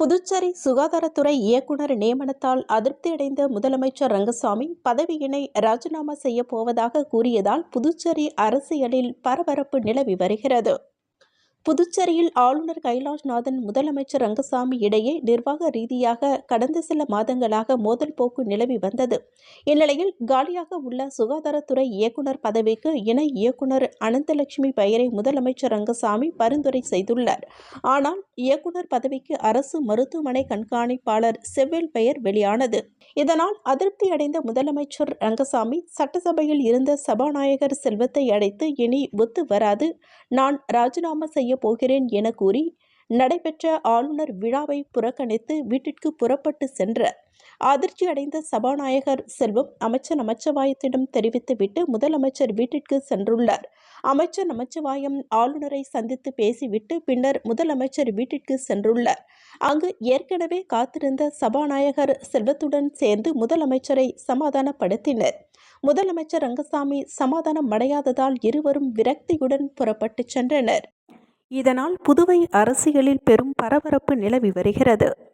புதுச்சேரி சுகாதாரத்துறை இயக்குனர் நியமனத்தால் அதிருப்தியடைந்த முதலமைச்சர் ரங்கசாமி பதவியினை ராஜினாமா செய்யப் போவதாக கூறியதால் புதுச்சேரி அரசியலில் பரபரப்பு நிலவி வருகிறது. புதுச்சேரியில் ஆளுநர் கைலாஷ்நாதன் முதலமைச்சர் ரங்கசாமி இடையே நிர்வாக ரீதியாக கடந்த சில மாதங்களாக மோதல் போக்கு நிலவி வந்தது. இந்நிலையில் காலியாக உள்ள சுகாதாரத்துறை இயக்குனர் பதவிக்கு இணை இயக்குனர் அனந்தலட்சுமி பெயரை முதலமைச்சர் ரங்கசாமி பரிந்துரை செய்துள்ளார். ஆனால் இயக்குனர் பதவிக்கு அரசு மருத்துவமனை கண்காணிப்பாளர் செவ்வேல் பெயர் வெளியானது. இதனால் அதிருப்தியடைந்த முதலமைச்சர் ரங்கசாமி சட்டசபையில் இருந்த சபாநாயகர் செல்வத்தை அழைத்து இனி ஒத்து வராது. நான் ராஜினாமா செய்ய போகிறேன் என கூறி நடைபெற்ற ஆளுநர் விழாவை புறக்கணித்து வீட்டிற்கு புறப்பட்டு சென்ற அதிர்ச்சி அடைந்த சபாநாயகர் செல்வம் அமைச்சர் நமச்சிவாயத்திடம் தெரிவித்துவிட்டு முதலமைச்சர் வீட்டிற்கு சென்றுள்ளார். அமைச்சர் நமச்சிவாயம் ஆளுநரை சந்தித்து பேசிவிட்டு பின்னர் முதலமைச்சர் வீட்டிற்கு சென்றுள்ளார். அங்கு ஏற்கனவே காத்திருந்த சபாநாயகர் செல்வத்துடன் சேர்ந்து முதலமைச்சரை சமாதானப்படுத்தினர். முதலமைச்சர் ரங்கசாமி சமாதானம் அடையாததால் இருவரும் விரக்தியுடன் புறப்பட்டு சென்றனர். இதனால் புதுவை அரசியலில் பெரும் பரபரப்பு நிலவி வருகிறது.